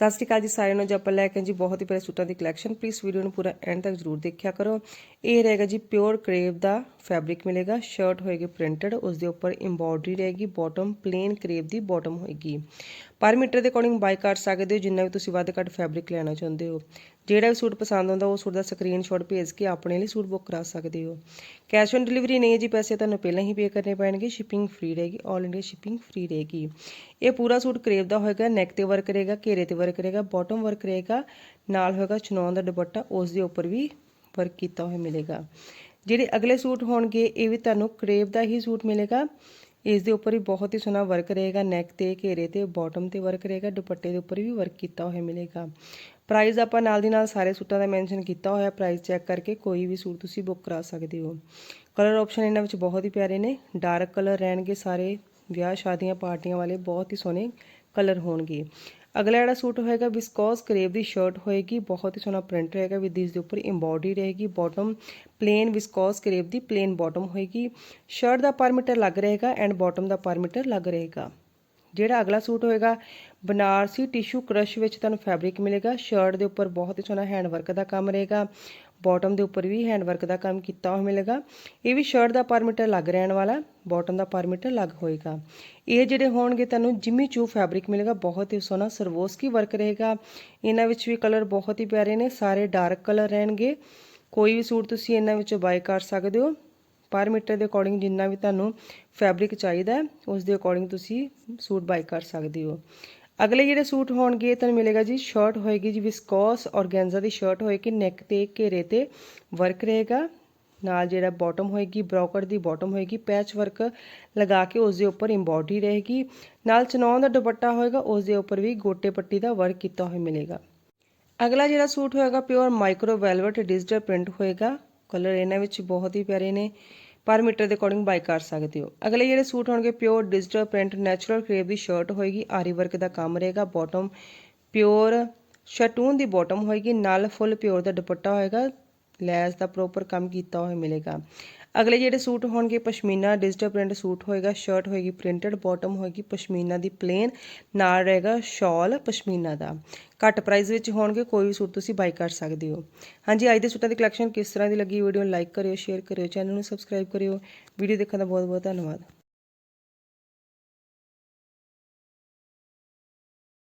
ਸਤਿ ਸ਼੍ਰੀ ਅਕਾਲ ਜੀ ਸਾਰਿਆਂ ਨੂੰ, ਜੀ ਆਪਾਂ ਲੈ ਕੇ ਜੀ ਬਹੁਤ ਹੀ ਪਿਆਰੇ ਸੂਟਾਂ ਦੀ ਕਲੈਕਸ਼ਨ ਪਲੀਜ਼ ਵੀਡੀਓ ਨੂੰ ਪੂਰਾ ਐਂਡ ਤੱਕ ਜ਼ਰੂਰ ਦੇਖਿਆ ਕਰੋ। ਇਹ ਰਹੇਗਾ ਜੀ ਪਿਓਰ ਕਰੇਵ ਦਾ ਫੈਬਰਿਕ ਮਿਲੇਗਾ ਸ਼ਰਟ ਹੋਏਗੀ ਪ੍ਰਿੰਟਡ ਉਸ ਦੇ ਉੱਪਰ ਐਮਬੋਡਰੀ ਰਹੇਗੀ ਬਾਟਮ ਪਲੇਨ ਕਰੇਵ ਦੀ ਬਾਟਮ ਹੋਏਗੀ। ਪਰ ਮੀਟਰ ਦੇ ਅਕੋਰਡਿੰਗ ਬਾਈ ਕਰ ਸਕਦੇ ਹੋ, ਜਿੰਨਾ ਵੀ ਤੁਸੀਂ ਵੱਧ ਘੱਟ ਫੈਬਰਿਕ ਲੈਣਾ ਚਾਹੁੰਦੇ ਹੋ। ਜਿਹੜਾ ਵੀ ਸੂਟ ਪਸੰਦ ਆਉਂਦਾ, ਉਹ ਸੂਟ ਦਾ ਸਕਰੀਨਸ਼ਾਟ ਭੇਜ ਕੇ ਆਪਣੇ ਲਈ ਸੂਟ ਬੁੱਕ ਕਰਾ ਸਕਦੇ ਹੋ। ਕੈਸ਼ ਔਨ ਡਿਲੀਵਰੀ ਨਹੀਂ ਹੈ ਜੀ, ਪੈਸੇ ਤੁਹਾਨੂੰ ਪਹਿਲਾਂ ਹੀ ਪੇ ਕਰਨੇ ਪੈਣਗੇ ਸ਼ਿਪਿੰਗ ਫ੍ਰੀ ਰਹੇਗੀ ਆਲ ਇੰਡੀਆ ਸ਼ਿਪਿੰਗ ਫ੍ਰੀ ਰਹੇਗੀ। ਇਹ ਪੂਰਾ ਸੂਟ ਕਰੇਵ ਦਾ ਹੋਏਗਾ ਨੈਕ ਤੇ ਵਰਕ ਰਹੇਗਾ, ਘੇਰੇ ਤੇ ਵਰਕ ਰਹੇਗਾ ਬਾਟਮ ਵਰਕ ਰਹੇਗਾ, ਨਾਲ ਹੋਏਗਾ ਚਨੌਨ ਦਾ ਦੁਪੱਟਾ, ਉਸ ਦੇ ਉੱਪਰ ਵੀ ਵਰਕ ਕੀਤਾ ਹੋਇਆ ਮਿਲੇਗਾ। ਜਿਹੜੇ ਅਗਲੇ ਸੂਟ ਹੋਣਗੇ, ਇਹ ਵੀ ਤੁਹਾਨੂੰ ਕਰੇਵ ਦਾ ਹੀ ਸੂਟ ਮਿਲੇਗਾ। ਇਸ ਦੇ ਉੱਪਰ ਵੀ ਬਹੁਤ ਹੀ ਸੋਹਣਾ ਵਰਕ ਰਹੇਗਾ ਨੈਕ ਤੇ, ਘੇਰੇ ਤੇ ਬਾਟਮ ਤੇ ਵਰਕ ਰਹੇਗਾ, ਦੁਪੱਟੇ ਦੇ ਉੱਪਰ ਵੀ ਵਰਕ ਕੀਤਾ ਹੋਇਆ ਮਿਲੇਗਾ। ਪ੍ਰਾਈਸ ਆਪਾਂ ਨਾਲ ਦੀ ਨਾਲ ਸਾਰੇ ਸੂਟਾਂ ਦਾ ਮੈਂਸ਼ਨ ਕੀਤਾ ਹੋਇਆ ਪ੍ਰਾਈਸ ਚੈੱਕ ਕਰਕੇ ਕੋਈ ਵੀ ਸੂਟ ਤੁਸੀਂ ਬੁੱਕ ਕਰਾ ਸਕਦੇ ਹੋ। ਕਲਰ ਆਪਸ਼ਨ ਇਹਨਾਂ ਵਿੱਚ ਬਹੁਤ ਹੀ ਪਿਆਰੇ ਨੇ ਡਾਰਕ ਕਲਰ ਰਹਿਣਗੇ ਸਾਰੇ ਵਿਆਹ ਸ਼ਾਦੀਆਂ ਪਾਰਟੀਆਂ ਵਾਲੇ ਬਹੁਤ ਹੀ ਸੋਹਣੇ ਕਲਰ ਹੋਣਗੇ। ਅਗਲਾ ਜਿਹੜਾ ਸੂਟ ਹੋਏਗਾ ਵਿਸਕੋਸ ਕਰੇਵ ਦੀ ਸ਼ਰਟ ਹੋਏਗੀ, ਬਹੁਤ ਹੀ ਸੋਹਣਾ ਪ੍ਰਿੰਟ ਰਹੇਗਾ ਵਿਦ ਇਸ ਦੇ ਉੱਪਰ ਐਮਬੋਡੀ ਰਹੇਗੀ ਬਾਟਮ ਪਲੇਨ ਵਿਸਕੋਸ ਕਰੇਵ ਦੀ ਪਲੇਨ ਬਾਟਮ ਹੋਏਗੀ। ਸ਼ਰਟ ਦਾ ਪਰ ਮੀਟਰ ਲੱਗ ਰਹੇਗਾ ਐਂਡ ਬਾਟਮ ਦਾ ਪਰ ਮੀਟਰ ਲੱਗ ਰਹੇਗਾ। ਜਿਹੜਾ ਅਗਲਾ ਸੂਟ ਹੋਏਗਾ, ਬਨਾਰਸੀ ਟਿਸ਼ੂ ਕ੍ਰਸ਼ ਵਿੱਚ ਤੁਹਾਨੂੰ ਫੈਬਰਿਕ ਮਿਲੇਗਾ। ਸ਼ਰਟ ਦੇ ਉੱਪਰ ਬਹੁਤ ਹੀ ਸੋਹਣਾ ਹੈਂਡ ਵਰਕ ਦਾ ਕੰਮ ਰਹੇਗਾ। ਬਾਟਮ ਦੇ ਉੱਪਰ ਵੀ ਹੈਂਡ ਵਰਕ ਦਾ ਕੰਮ ਕੀਤਾ ਹੋਇਆ ਮਿਲੇਗਾ। ਇਹ ਵੀ ਸ਼ਰਟ ਦਾ ਪਰ ਮੀਟਰ ਲੱਗ ਰਹਿਣ ਵਾਲਾ ਬਾਟਮ ਦਾ ਪਰ ਮੀਟਰ ਲੱਗ ਹੋਏਗਾ। ਇਹ ਜਿਹੜੇ ਹੋਣਗੇ, ਤੁਹਾਨੂੰ ਜਿਮੀ ਚੂ ਫੈਬਰਿਕ ਮਿਲੇਗਾ। ਬਹੁਤ ਹੀ ਸੋਹਣਾ ਸਰਵੋਸਕੀ ਵਰਕ ਰਹੇਗਾ। ਇਹਨਾਂ ਵਿੱਚ ਵੀ ਕਲਰ ਬਹੁਤ ਹੀ ਪਿਆਰੇ ਨੇ, ਸਾਰੇ ਡਾਰਕ ਕਲਰ ਰਹਿਣਗੇ। ਕੋਈ ਵੀ ਸੂਟ ਤੁਸੀਂ ਇਹਨਾਂ ਵਿੱਚੋਂ ਬਾਈ ਕਰ ਸਕਦੇ ਹੋ। ਪਰ ਮੀਟਰ ਦੇ ਅਕੋਰਡਿੰਗ ਜਿੰਨਾ ਵੀ ਤੁਹਾਨੂੰ ਫੈਬਰਿਕ ਚਾਹੀਦਾ ਉਸ ਦੇ ਅਕੋਰਡਿੰਗ ਤੁਸੀਂ ਸੂਟ ਬਾਈ ਕਰ ਸਕਦੇ ਹੋ। ਅਗਲੇ ਜਿਹੜੇ ਸੂਟ ਹੋਣਗੇ ਤੁਹਾਨੂੰ ਮਿਲੇਗਾ ਜੀ ਸ਼ਰਟ ਹੋਏਗੀ ਜੀ ਵਿਸਕੋਸ ਔਰਗੈਂਜ਼ਾ ਦੀ ਸ਼ਰਟ ਹੋਏਗੀ ਨੈਕ ਤੇ, ਘੇਰੇ ਤੇ ਵਰਕ ਰਹੇਗਾ। ਨਾਲ ਜਿਹੜਾ ਬਾਟਮ ਹੋਏਗੀ ਬ੍ਰੋਕਰ ਦੀ ਬਾਟਮ ਹੋਏਗੀ ਪੈਚ ਵਰਕ ਲਗਾ ਕੇ ਉਸ ਦੇ ਉੱਪਰ ਐਮਬੋਡੀ ਰਹੇਗੀ। ਨਾਲ ਚਨੌਨ ਦਾ ਦੁਪੱਟਾ ਹੋਏਗਾ, ਉਸ ਦੇ ਉੱਪਰ ਵੀ ਗੋਟੇ ਪੱਟੀ ਦਾ ਵਰਕ ਕੀਤਾ ਹੋਇਆ ਮਿਲੇਗਾ। ਅਗਲਾ ਜਿਹੜਾ ਸੂਟ ਹੋਏਗਾ pure micro velvet digital print ਹੋਏਗਾ। ਕਲਰ ਇਹਨਾਂ ਵਿੱਚ ਬਹੁਤ ਹੀ ਪਿਆਰੇ ਨੇ। ਪਰ ਮੀਟਰ ਦੇ ਅਕੋਰਡਿੰਗ ਬਾਈ ਕਰ ਸਕਦੇ ਹੋ। ਅਗਲੇ ਜਿਹੜੇ ਸੂਟ ਹੋਣਗੇ pure digital print natural crepe ਦੀ ਸ਼ਰਟ ਹੋਏਗੀ, ਆਰੀ ਵਰਕ ਦਾ ਕੰਮ ਰਹੇਗਾ ਬਾਟਮ ਪਿਓਰ ਸ਼ਟੂਨ ਦੀ ਬਾਟਮ ਹੋਏਗੀ, ਨਾਲ ਫੁੱਲ ਪਿਓਰ ਦਾ ਦੁਪੱਟਾ ਹੋਏਗਾ, ਲੈਸ ਦਾ ਪ੍ਰੋਪਰ ਕੰਮ ਕੀਤਾ ਹੋਇਆ ਮਿਲੇਗਾ। ਅਗਲੇ ਜਿਹੜੇ ਸੂਟ ਹੋਣਗੇ, ਪਸ਼ਮੀਨਾ ਡਿਜੀਟਲ ਪ੍ਰਿੰਟ ਸੂਟ ਹੋਏਗਾ ਸ਼ਰਟ ਹੋਏਗੀ ਪ੍ਰਿੰਟਡ ਬਾਟਮ ਹੋਏਗੀ ਪਸ਼ਮੀਨਾ ਦੀ ਪਲੇਨ ਨਾਲ ਰਹੇਗਾ ਸ਼ਾਲ ਪਸ਼ਮੀਨਾ ਦਾ। ਘੱਟ ਪ੍ਰਾਈਸ ਵਿੱਚ ਹੋਣਗੇ, ਕੋਈ ਵੀ ਸੂਟ ਤੁਸੀਂ ਬਾਈ ਕਰ ਸਕਦੇ ਹੋ। ਹਾਂਜੀ, ਅੱਜ ਦੇ ਸੂਟਾਂ ਦੀ ਕਲੈਕਸ਼ਨ ਕਿਸ ਤਰ੍ਹਾਂ ਦੀ ਲੱਗੀ ਵੀਡੀਓ ਨੂੰ ਲਾਈਕ ਕਰਿਓ ਸ਼ੇਅਰ ਕਰਿਓ ਚੈਨਲ ਨੂੰ ਸਬਸਕ੍ਰਾਈਬ ਕਰਿਓ। ਵੀਡੀਓ ਦੇਖਣ ਦਾ ਬਹੁਤ ਬਹੁਤ ਧੰਨਵਾਦ।